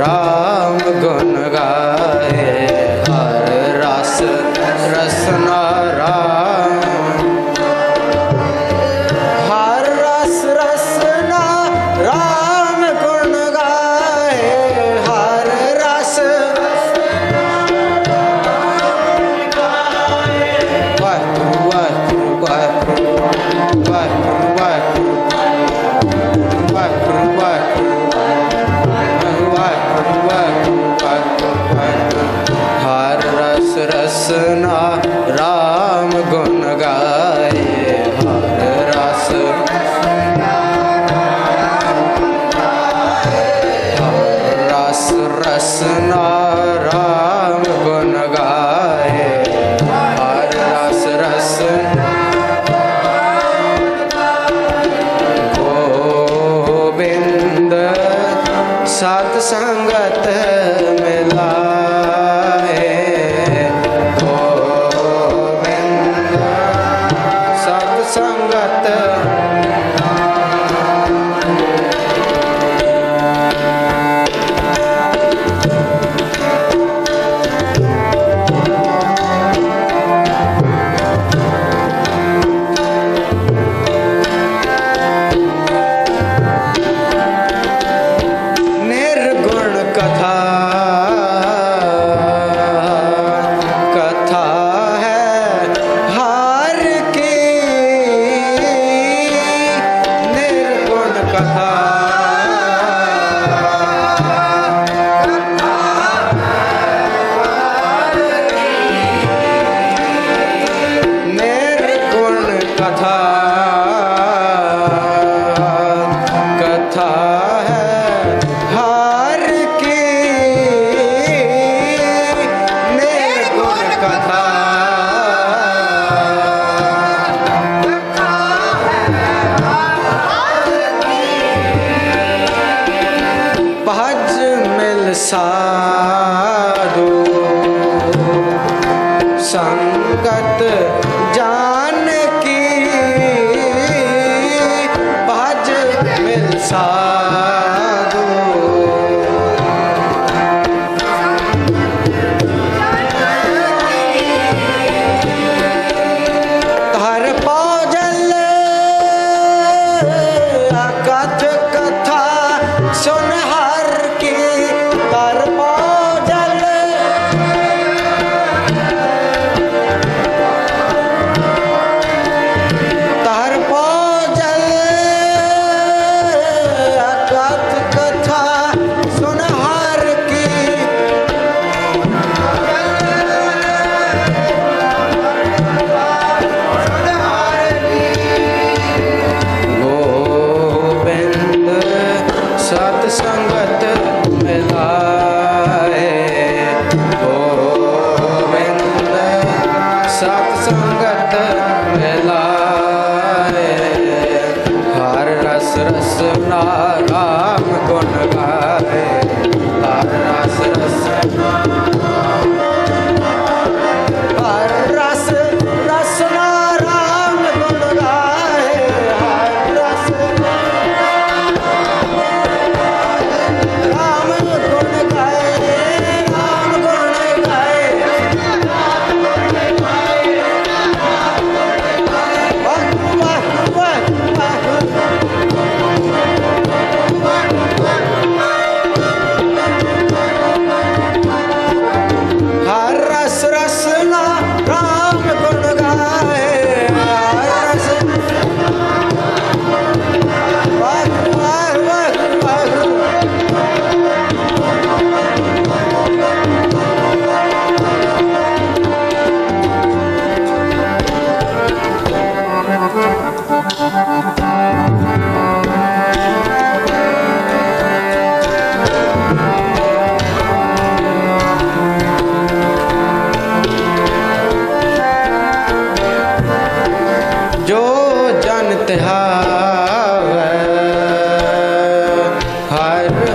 ਰਾਮ ਗੁਣ ਗਾਏ ਹਰ ਰਸ ਰਸਨਾ I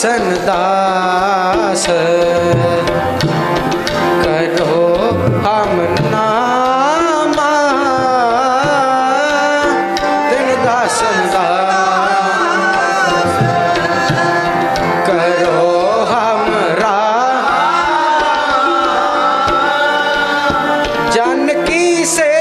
ਦਾਸਨ ਦਾਸ। ਕਰੋ ਹਮ ਨਾਮਾ ਤਿਨ ਕੀ ਸੇ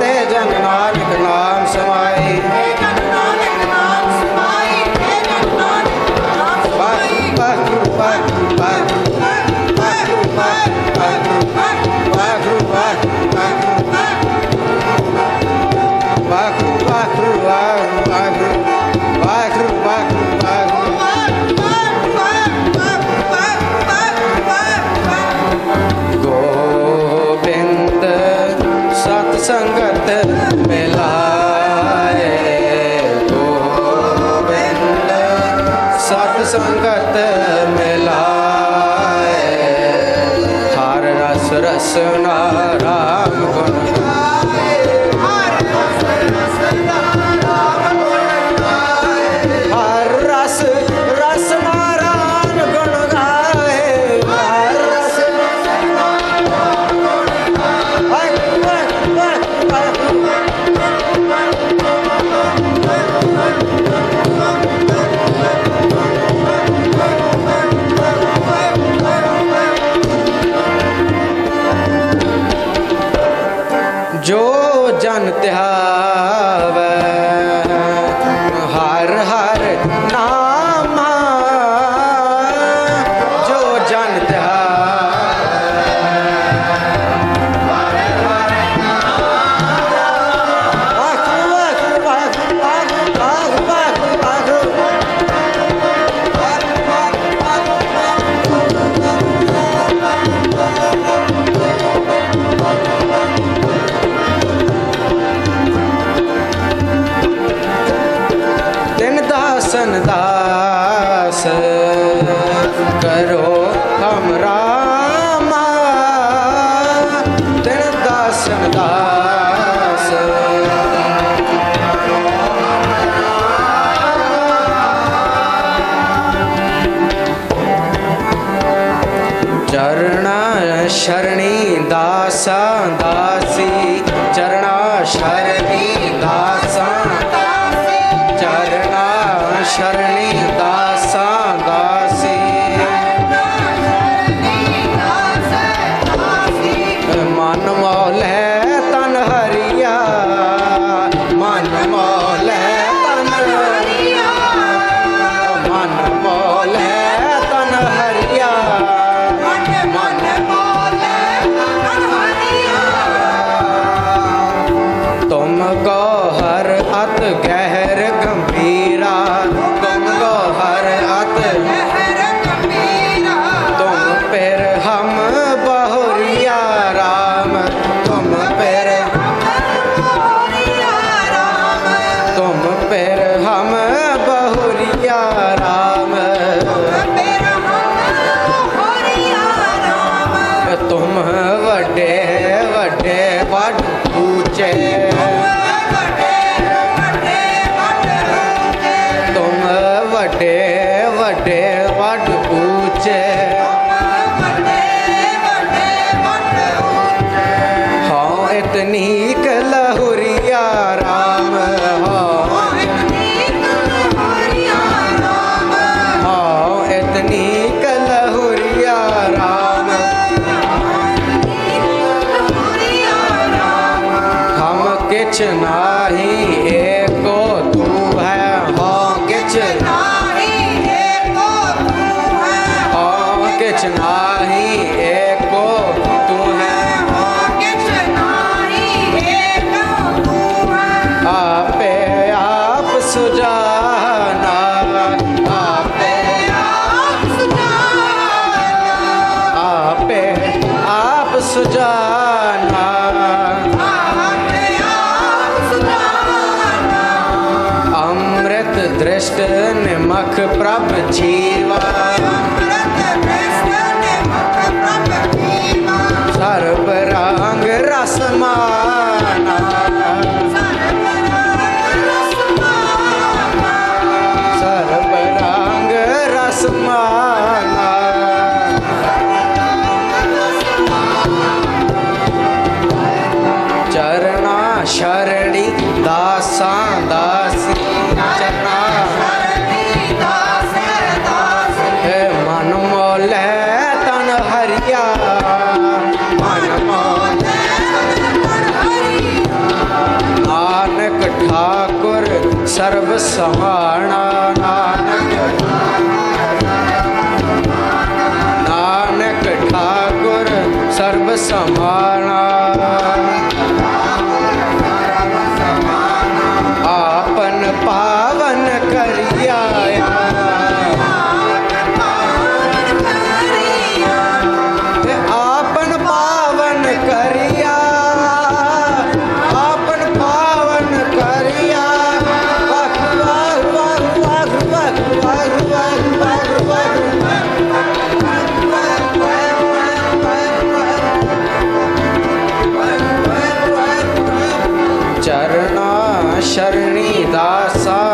ਤੇ ਜਨ ਨਾਮ ਸਮਾਏ शानदार É. किछ नाही एको तू है हो किछ नाही एको तू है हो किछ नाही एको तू है हो किछ नाही एको तू है आपे आप सुजाना आपे आप सुजाना आपे आप सुजाना ਭ੍ਰਸ਼ਟ ਨਿਮਖ ਪ੍ਰਭ ਜੀਵਾ। ਸਰਬ ਰਾਂਗ ਰਸਮਾ ਨਾਨਕ। ਠਾਕੁਰ ਸਮਾ शरणी दासा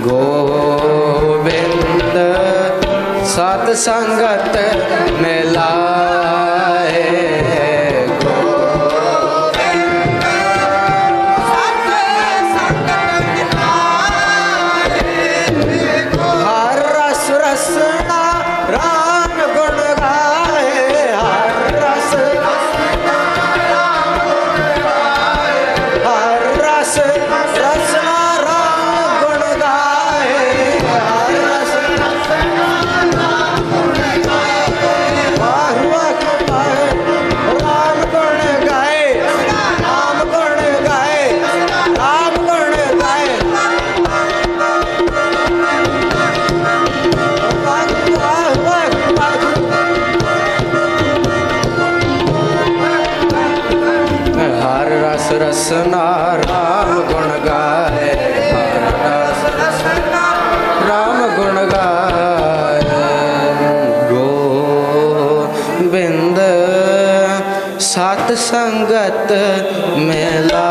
ਗੋਵਿੰਦ ਸਤ ਸੰਗਤ ਮੈਂ ਸਤ ਸੰਗਤ ਮਿਲਾਏ।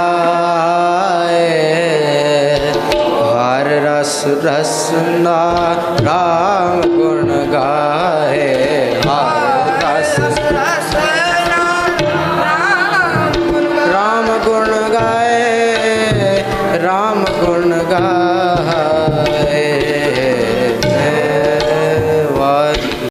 ਹਰ ਰਸ ਰਸਨਾ ਰਾਮ ਗੁਣ ਗਾਏ।